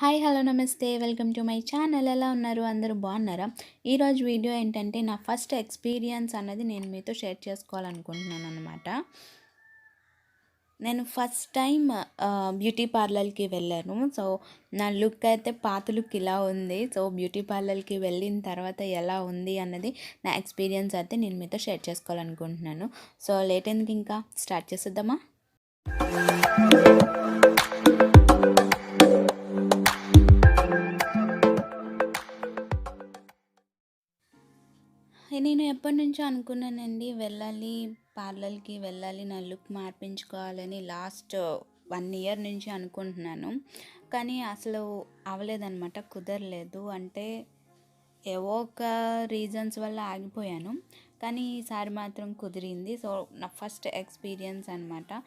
Hi hello నమస్తే. Welcome to my channel. ఎలా ఉన్నారు? అందరూ బాగున్నారా? ఈరోజు వీడియో ఏంటంటే నా ఫస్ట్ ఎక్స్పీరియన్స్ అన్నది నేను మీతో షేర్ చేసుకోవాలనుకుంటున్నాను అనమాట నేను ఫస్ట్ టైం బ్యూటీ పార్లర్కి వెళ్ళాను. సో నా లుక్ అయితే పాత లుక్ ఇలా ఉంది. సో బ్యూటీ పార్లర్కి వెళ్ళిన తర్వాత ఎలా ఉంది అన్నది నా ఎక్స్పీరియన్స్ అయితే నేను మీతో షేర్ చేసుకోవాలనుకుంటున్నాను. సో లేట్ ఎందుకు ఇంకా? స్టార్ట్ చేసేద్దామా? నేను ఎప్పటి నుంచో అనుకున్నానండి వెళ్ళాలి పార్లర్కి వెళ్ళాలి నా లుక్ మార్పించుకోవాలని లాస్ట్ వన్ ఇయర్ నుంచి అనుకుంటున్నాను. కానీ అసలు అవ్వలేదన్నమాట కుదరలేదు. అంటే ఏవో ఒక రీజన్స్ వల్ల ఆగిపోయాను. కానీ ఈసారి మాత్రం కుదిరింది. సో నా ఫస్ట్ ఎక్స్పీరియన్స్ అనమాట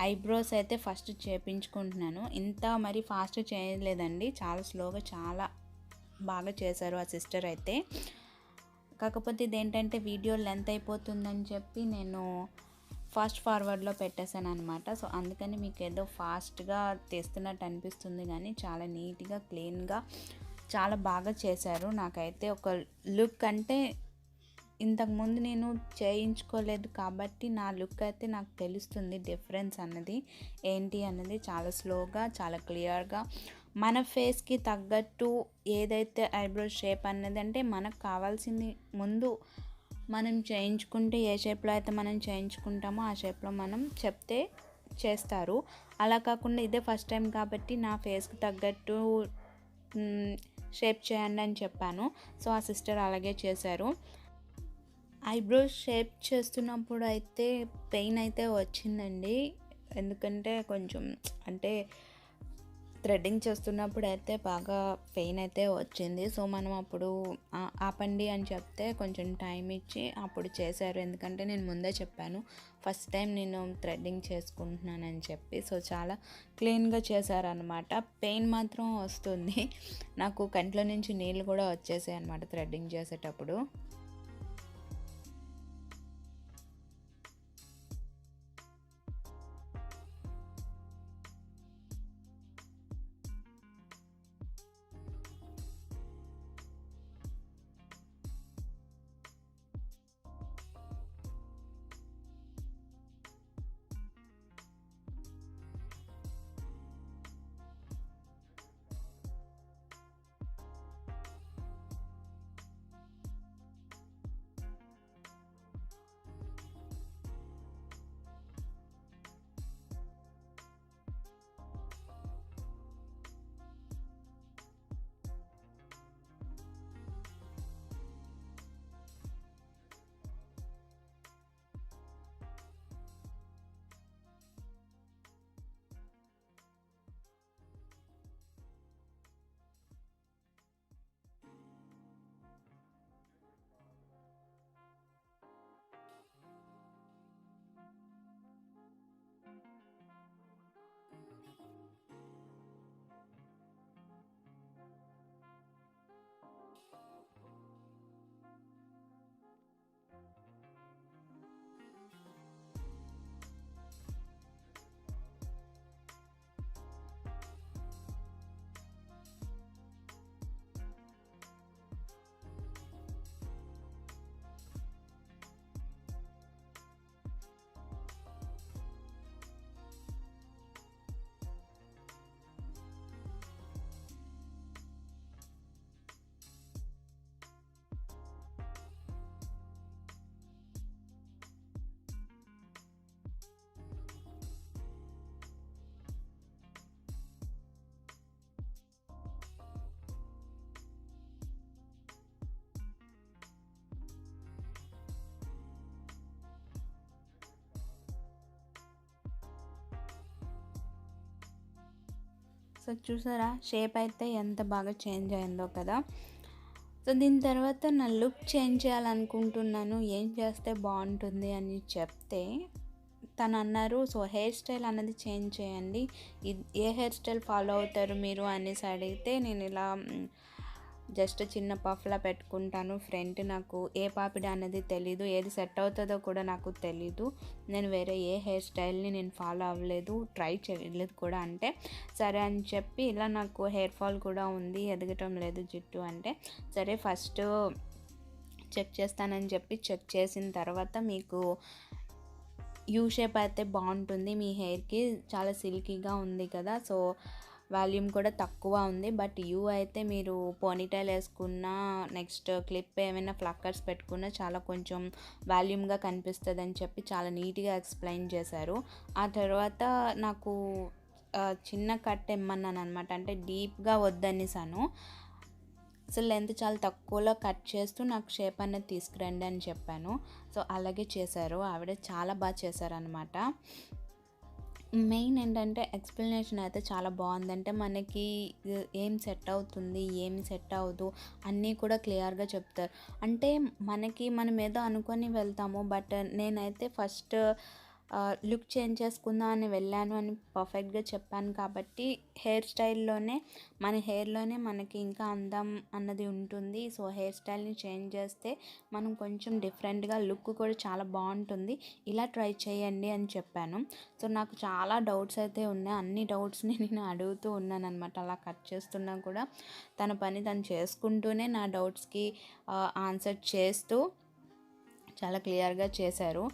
ఐబ్రోస్ అయితే ఫస్ట్ చేపించుకుంటున్నాను. ఇంత మరి ఫాస్ట్ చేయలేదండి. చాలా స్లోగా చాలా బాగా చేశారు ఆ సిస్టర్ అయితే. కాకపోతే ఇదేంటంటే వీడియో లెంత్ అయిపోతుందని చెప్పి నేను ఫాస్ట్ ఫార్వర్డ్లో పెట్టేశాను అనమాట సో అందుకని మీకు ఏదో ఫాస్ట్గా తెస్తున్నట్టు అనిపిస్తుంది కానీ చాలా నీట్గా క్లీన్గా చాలా బాగా చేశారు. నాకైతే ఒక లుక్ అంటే ఇంతకుముందు నేను చేయించుకోలేదు కాబట్టి నా లుక్ అయితే నాకు తెలుస్తుంది డిఫరెన్స్ అన్నది ఏంటి అన్నది చాలా స్లోగా చాలా క్లియర్గా మన ఫేస్కి తగ్గట్టు ఏదైతే ఐబ్రో షేప్ అన్నది అంటే మనకు కావాల్సింది ముందు మనం చేయించుకుంటే ఏ షేప్లో అయితే మనం చేయించుకుంటామో ఆ షేప్లో మనం చెప్తే చేస్తారు. అలా కాకుండా ఇదే ఫస్ట్ టైం కాబట్టి నా ఫేస్కి తగ్గట్టు షేప్ చేయండి అని చెప్పాను. సో ఆ సిస్టర్ అలాగే చేశారు. ఐబ్రోస్ షేప్ చేస్తున్నప్పుడు అయితే పెయిన్ అయితే వచ్చిందండి. ఎందుకంటే కొంచెం అంటే థ్రెడ్డింగ్ చేస్తున్నప్పుడు అయితే బాగా పెయిన్ అయితే వచ్చింది. సో మనం అప్పుడు ఆపండి అని చెప్తే కొంచెం టైం ఇచ్చి అప్పుడు చేశారు. ఎందుకంటే నేను ముందే చెప్పాను ఫస్ట్ టైం నేను థ్రెడ్డింగ్ చేసుకుంటున్నానని చెప్పి. సో చాలా క్లీన్గా చేశారనమాట పెయిన్ మాత్రం వస్తుంది. నాకు కంట్లో నుంచి నీళ్ళు కూడా వచ్చేసాయి అనమాట థ్రెడ్డింగ్ చేసేటప్పుడు. సో చూసారా షేప్ అయితే ఎంత బాగా చేంజ్ అయిందో కదా. సో దీని తర్వాత నా లుక్ చేంజ్ చేయాలనుకుంటున్నాను ఏం చేస్తే బాగుంటుంది అని చెప్తే తను అన్నారు సో హెయిర్ స్టైల్ అన్నది చేంజ్ చేయండి. ఏ హెయిర్ స్టైల్ ఫాలో అవుతారు మీరు? అనేసి అడిగితే నేను ఇలా జస్ట్ చిన్న పఫ్లా పెట్టుకుంటాను. ఫ్రంట్ నాకు ఏ పాపిడి అనేది తెలీదు. ఏది సెట్ అవుతుందో కూడా నాకు తెలీదు. నేను వేరే ఏ హెయిర్ స్టైల్ని నేను ఫాలో అవ్వలేదు. ట్రై చేయలేదు కూడా. అంటే సరే అని చెప్పి ఇలా నాకు హెయిర్ ఫాల్ కూడా ఉంది. ఎదగటం లేదు జుట్టు అంటే. సరే ఫస్ట్ చెక్ చేస్తానని చెప్పి చెక్ చేసిన తర్వాత మీకు యూ షేప్ అయితే బాగుంటుంది. మీ హెయిర్కి చాలా సిల్కీగా ఉంది కదా. సో వాల్యూమ్ కూడా తక్కువ ఉంది. బట్ యూ అయితే మీరు పోనీటైల్ వేసుకున్న నెక్స్ట్ క్లిప్ ఏమైనా ఫ్లక్కర్స్ పెట్టుకున్నా చాలా కొంచెం వాల్యూమ్గా కనిపిస్తుంది అని చెప్పి చాలా నీట్గా ఎక్స్ప్లెయిన్ చేశారు. ఆ తర్వాత నాకు చిన్న కట్ ఇమ్మన్నాను అనమాట అంటే డీప్గా వద్దనేసాను. అసలు లెంత్ చాలా తక్కువలో కట్ చేస్తూ నాకు షేప్ అనేది తీసుకురండి అని చెప్పాను. సో అలాగే చేశారు. ఆవిడ చాలా బాగా చేశారనమాట మెయిన్ ఏంటంటే ఎక్స్ప్లెనేషన్ అయితే చాలా బాగుందంటే మనకి ఏం సెట్ అవుతుంది ఏం సెట్ అవ్వదు అన్నీ కూడా క్లియర్గా చెప్తారు. అంటే మనకి మనం ఏదో అనుకొని వెళ్తాము బట్ నేనైతే ఫస్ట్ లుక్ చేంజ్ చేసుకుందాం అని వెళ్ళాను అని పర్ఫెక్ట్గా చెప్పాను కాబట్టి హెయిర్ స్టైల్లోనే మన హెయిర్లోనే మనకి ఇంకా అందం అన్నది ఉంటుంది. సో హెయిర్ స్టైల్ని చేంజ్ చేస్తే మనం కొంచెం డిఫరెంట్గా లుక్ కూడా చాలా బాగుంటుంది. ఇలా ట్రై చేయండి అని చెప్పాను. సో నాకు చాలా డౌట్స్ అయితే ఉన్నాయి. అన్ని డౌట్స్ని నేను అడుగుతూ ఉన్నాను అనమాట అలా కట్ చేస్తున్నా కూడా తన పని తను చేసుకుంటూనే నా డౌట్స్కి ఆన్సర్ చేస్తూ చాలా క్లియర్గా చేశారు.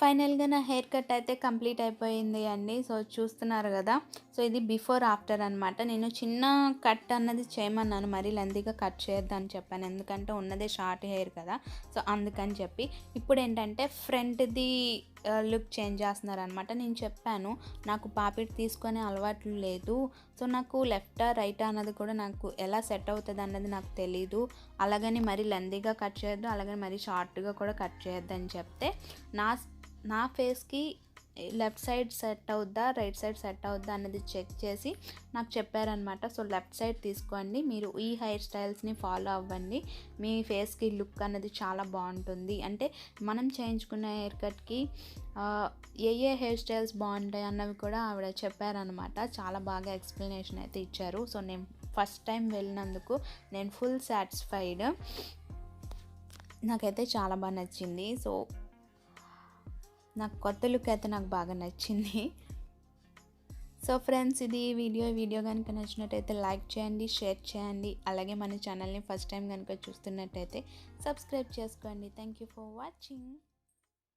ఫైనల్గా నా హెయిర్ కట్ అయితే కంప్లీట్ అయిపోయింది అండి. సో చూస్తున్నారు కదా. సో ఇది బిఫోర్ ఆఫ్టర్ అనమాట నేను చిన్న కట్ అన్నది చేయమన్నాను. మరీ లెందీగా కట్ చేయొద్దని చెప్పాను. ఎందుకంటే ఉన్నదే షార్ట్ హెయిర్ కదా. సో అందుకని చెప్పి. ఇప్పుడు ఏంటంటే ఫ్రంట్ది లుక్ చేంజ్ చేస్తున్నారు అనమాట నేను చెప్పాను నాకు పాపిట్ తీసుకునే అలవాట్లు లేదు. సో నాకు లెఫ్టా రైటా అన్నది కూడా నాకు ఎలా సెట్ అవుతుంది అన్నది నాకు తెలీదు. అలాగని మరీ లెందీగా కట్ చేయొద్దు అలాగని మరీ షార్ట్గా కూడా కట్ చేయొద్దు అని చెప్తే నా నా ఫేస్కి లెఫ్ట్ సైడ్ సెట్ అవుద్దా రైట్ సైడ్ సెట్ అవుద్దా అన్నది చెక్ చేసి నాకు చెప్పారనమాట సో లెఫ్ట్ సైడ్ తీసుకోండి. మీరు ఈ హెయిర్ స్టైల్స్ని ఫాలో అవ్వండి. మీ ఫేస్కి లుక్ అన్నది చాలా బాగుంటుంది. అంటే మనం చేయించుకున్న హెయిర్ కట్కి ఏ ఏ హెయిర్ స్టైల్స్ బాగుంటాయి అన్నవి కూడా ఆవిడ చెప్పారనమాట చాలా బాగా ఎక్స్ప్లెనేషన్ అయితే ఇచ్చారు. సో నేను ఫస్ట్ టైం వెళ్ళినందుకు నేను ఫుల్ సాటిస్ఫైడ్. నాకైతే చాలా బాగా నచ్చింది. సో నాకు కొత్త లుక్ అయితే నాకు బాగా నచ్చింది. సో ఫ్రెండ్స్ ఇది వీడియో. వీడియో కనుక నచ్చినట్టయితే లైక్ చేయండి షేర్ చేయండి. అలాగే మన ఛానల్ని ఫస్ట్ టైం కనుక చూస్తున్నట్టయితే సబ్స్క్రైబ్ చేసుకోండి. Thank you for watching.